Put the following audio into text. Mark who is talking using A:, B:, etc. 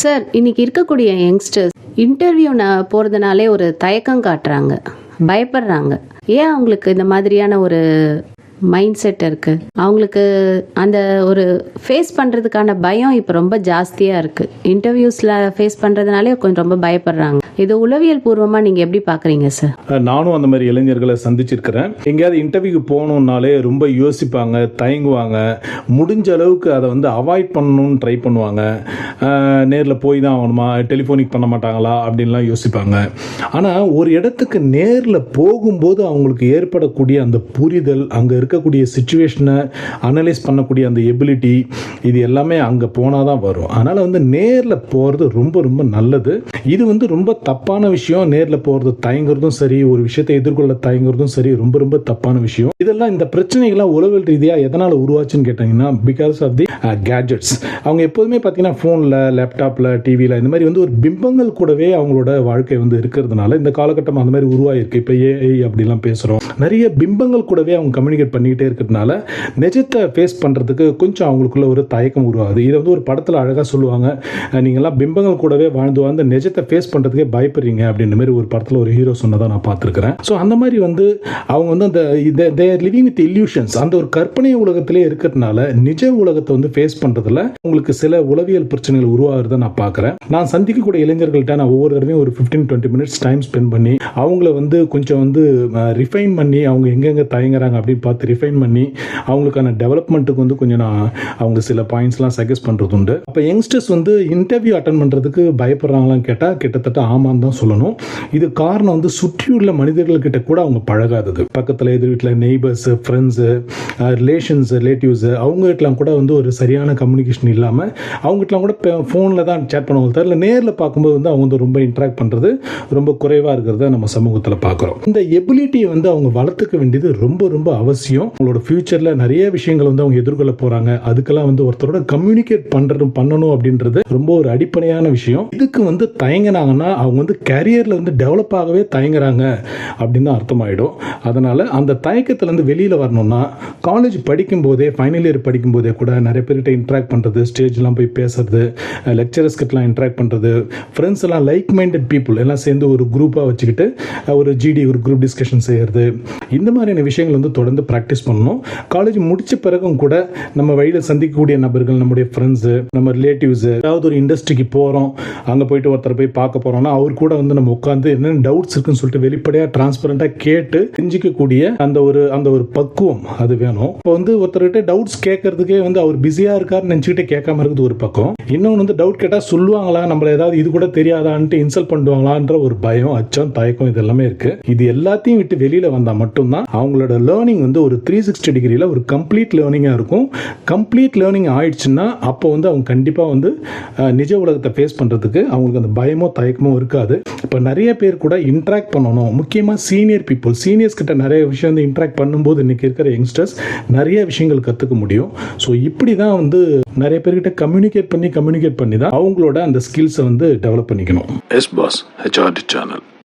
A: Sir இன்னைக்கு இருக்கக்கூடிய youngsters interview போகிறதுனாலே ஒரு தயக்கம் காட்டுறாங்க பயப்படுறாங்க. ஏன் அவங்களுக்கு இந்த மாதிரியான ஒரு மைண்ட் செட் இருக்குது அவங்களுக்கு அந்த ஒரு ஃபேஸ் பண்ணுறதுக்கான பயம் இப்போ ரொம்ப ஜாஸ்தியாக இருக்குது இன்டர்வியூஸில் ஃபேஸ் பண்ணுறதுனாலே கொஞ்சம் ரொம்ப பயப்படுறாங்க. இது உளவியல் பூர்வமாக நீங்கள் எப்படி பார்க்குறீங்க சார்
B: நானும் அந்த மாதிரி இளைஞர்களை சந்திச்சிருக்கிறேன். எங்கேயாவது இன்டர்வியூக்கு போகணுன்னாலே ரொம்ப யோசிப்பாங்க தயங்குவாங்க. முடிஞ்ச அளவுக்கு அதை வந்து அவாய்ட் பண்ணணும்னு ட்ரை பண்ணுவாங்க. நேரில் போய் தான் ஆகணுமா? டெலிஃபோனிக் பண்ண மாட்டாங்களா? அப்படின்லாம் யோசிப்பாங்க. ஆனால் ஒரு இடத்துக்கு நேரில் போகும்போது அவங்களுக்கு ஏற்படக்கூடிய அந்த புரிதல் அங்கே இருக்கக்கூடிய சுச்சுவேஷனை அனலைஸ் பண்ணக்கூடிய அந்த எபிலிட்டி இது எல்லாமே அங்கே போனால் தான் வரும். அதனால் வந்து நேரில் போகிறது ரொம்ப ரொம்ப நல்லது. இது வந்து ரொம்ப தப்பான விஷயம். நேரில் போகிறது தயங்குறதும் சரி ஒரு விஷயத்தை எதிர்கொள்ள தயங்குறதும் சரி ரொம்ப ரொம்ப தப்பான விஷயம். இதெல்லாம் இந்த பிரச்சனைகள்லாம் உளவியல் ரீதியாக எதனால் உருவாச்சுன்னு கேட்டிங்கன்னா பிகாஸ் ஆஃப் தி கேஜெட்ஸ் அவங்க எப்போதுமே பார்த்தீங்கன்னா ஃபோனில் லேப்டாப்பில் டிவியில் இந்த மாதிரி வந்து ஒரு பிம்பங்கள் கூடவே அவங்களோட வாழ்க்கை வந்து இருக்கிறதுனால இந்த காலகட்டம் அந்த மாதிரி உருவாயிருக்கு. இப்போ ஏஐ அப்படிலாம் பேசுகிறோம் நிறைய பிம்பங்கள் கூடவே அவங்க கம்யூனிகேட் பண்ணிக்கிட்டே இருக்கிறதுனால நிஜத்தை ஃபேஸ் பண்ணுறதுக்கு கொஞ்சம் அவங்களுக்குள்ள ஒரு தயக்கம் உருவாகுது. இதை வந்து ஒரு படத்தில் அழகாக சொல்லுவாங்க. நீங்கள்லாம் பிம்பங்கள் கூடவே வாழ்ந்து வாழ்ந்து நிஜத்தை ஃபேஸ் பண்ணுறதுக்கே பயப்படுறீங்க அப்படின்ற மாதிரி ஒரு படத்தில் ஒரு ஹீரோ சொன்னதாக நான் பார்த்துருக்குறேன். ஸோ அந்த மாதிரி வந்து அவங்க வந்து அந்த தேர் லிவிங் வித் இல்யூஷன்ஸ் அந்த ஒரு கற்பனை உலகத்திலே இருக்கிறதுனால நிஜ உலகத்தை வந்து ஃபேஸ் பண்ணுறதுல உங்களுக்கு சில உளவியல் பிரச்சனை பிரச்சனைகள் உருவாகிறத நான் பார்க்குறேன். நான் சந்திக்கக்கூடிய இளைஞர்கள்ட்ட நான் ஒவ்வொரு தடவையும் ஒரு fifteen twenty minutes time spend பண்ணி அவங்கள வந்து கொஞ்சம் வந்து ரிஃபைன் பண்ணி அவங்க எங்கெங்கே தயங்குறாங்க அப்படின்னு பார்த்து ரிஃபைன் பண்ணி அவங்களுக்கான டெவலப்மெண்ட்டுக்கு வந்து கொஞ்சம் நான் அவங்க சில பாயிண்ட்ஸ்லாம் சஜஸ்ட் பண்ணுறது உண்டு. அப்போ யங்ஸ்டர்ஸ் வந்து இன்டர்வியூ அட்டன் பண்ணுறதுக்கு பயப்படுறாங்களான்னு கேட்டால் கிட்டத்தட்ட ஆமான்னு தான் சொல்லணும். இது காரணம் வந்து சுற்றியுள்ள மனிதர்கள்கிட்ட கூட அவங்க பழகாதது. பக்கத்தில் எதிர் வீட்டில் நெய்பர்ஸு ஃப்ரெண்ட்ஸு ரிலேஷன்ஸ் ரிலேட்டிவ்ஸு அவங்ககிட்டலாம் கூட வந்து ஒரு சரியான கம்யூனிகேஷன் இல்லாமல் அவங்ககிட்டலாம் கூட ஃபோனில் தான் சேட் பண்ணுவாங்க தவிர நேரில் பார்க்கும்போது வந்து அவங்க வந்து ரொம்ப இன்ட்ராக்ட் பண்ணுறது ரொம்ப குறைவாக இருக்கிறத நம்ம சமூகத்தில் பார்க்குறோம். இந்த எபிலிட்டியை வந்து அவங்க வளர்த்துக்க வேண்டியது ரொம்ப ரொம்ப அவசியம். அவங்களோட ஃபியூச்சரில் நிறைய விஷயங்கள் வந்து அவங்க எதிர்கொள்ள போகிறாங்க அதுக்கெல்லாம் வந்து ஒருத்தரோட கம்யூனிகேட் பண்ணுறதும் பண்ணணும் அப்படின்றது ரொம்ப ஒரு அடிப்படையான விஷயம். இதுக்கு வந்து தயங்கினாங்கன்னா அவங்க வந்து கேரியரில் வந்து டெவலப் ஆகவே தயங்குறாங்க அப்படின்னு தான் அர்த்தமாயிடும். அதனால் அந்த தயக்கத்துலேருந்து வெளியில் வரணும்னா காலேஜ் படிக்கும்போதே ஃபைனல் இயர் படிக்கும்போதே கூட நிறைய பேர்கிட்ட இன்ட்ராக்ட் பண்ணுறது ஸ்டேஜ்லாம் போய் பேசுறது லெக்சரர்ஸ் கிட்டலாம் இன்ட்ராக்ட் பண்ணுறது ஃப்ரெண்ட்ஸ் எல்லாம் லைக் மைண்டட் பீப்புள் எல்லாம் சேர்ந்து ஒரு குரூப்பாக வச்சுக்கிட்டு ஒரு ஜிடி ஒரு குரூப் டிஸ்கஷன் செய்கிறது இந்த மாதிரியான விஷயங்கள் வந்து தொடர்ந்து ப்ராக்டிஸ் பண்ணணும். காலேஜ் முடிச்ச பிறகும் கூட நம்ம வழியில் சந்திக்கக்கூடிய நபர்கள் நம்முடைய ஃப்ரெண்ட்ஸு நம்ம ரிலேட்டிவ்ஸு ஏதாவது ஒரு இண்டஸ்ட்ரிக்கு போகிறோம் அங்கே போயிட்டு ஒருத்தர் போய் பார்க்க போகிறோம்னா அவர் கூட வந்து நம்ம உட்காந்து என்னென்ன டவுட்ஸ் இருக்குன்னு சொல்லிட்டு வெளிப்படையாக டிரான்ஸ்பரண்ட்டாக கேட்டு தெரிஞ்சிக்கக்கூடிய அந்த ஒரு அந்த ஒரு பக்குவம் அது வேணும். இப்போ வந்து ஒருத்தர்கிட்ட டவுட்ஸ் கேட்கறதுக்கே வந்து அவர் பிஸியாக இருக்காருன்னு நினச்சிக்கிட்டே கேட்காம இருக்குது ஒரு பக்கம். இன்னும் இன்னொன்று வந்து டவுட் கேட்டால் சொல்லுவாங்களா? நம்மள ஏதாவது இது கூட தெரியாதான்ட்டு இன்சல்ட் பண்ணுவாங்களான்ற ஒரு பயம் அச்சம் தயக்கம் இது எல்லாமே இருக்கு. இது எல்லாத்தையும் விட்டு வெளியில் வந்தால் மட்டும்தான் அவங்களோட லேர்னிங் வந்து ஒரு த்ரீ சிக்ஸ்டி டிகிரியில் ஒரு கம்ப்ளீட் லேர்னிங்காக இருக்கும். கம்ப்ளீட் லேர்னிங் ஆயிடுச்சுன்னா அப்போ வந்து அவங்க கண்டிப்பாக வந்து நிஜ உலகத்தை ஃபேஸ் பண்ணுறதுக்கு அவங்களுக்கு அந்த பயமோ தயக்கமோ இருக்காது. இப்போ நிறைய பேர் கூட இன்ட்ராக்ட் பண்ணணும். முக்கியமாக சீனியர் பீப்புள் சீனியர்ஸ் கிட்ட நிறைய விஷயம் வந்து இன்ட்ராக்ட் பண்ணும்போது இன்னைக்கு இருக்கிற யங்ஸ்டர்ஸ் நிறைய விஷயங்கள் கற்றுக்க முடியும். ஸோ இப்படி தான் வந்து நிறைய பேர்கிட்ட கம்யூனிகேட் பண்ணி கம்யூனிகேட் பண்ணி தான் அவங்களோட அந்த ஸ்கில்ஸை வந்து டெவலப் பண்ணிக்கணும்.
C: S pass HRD channel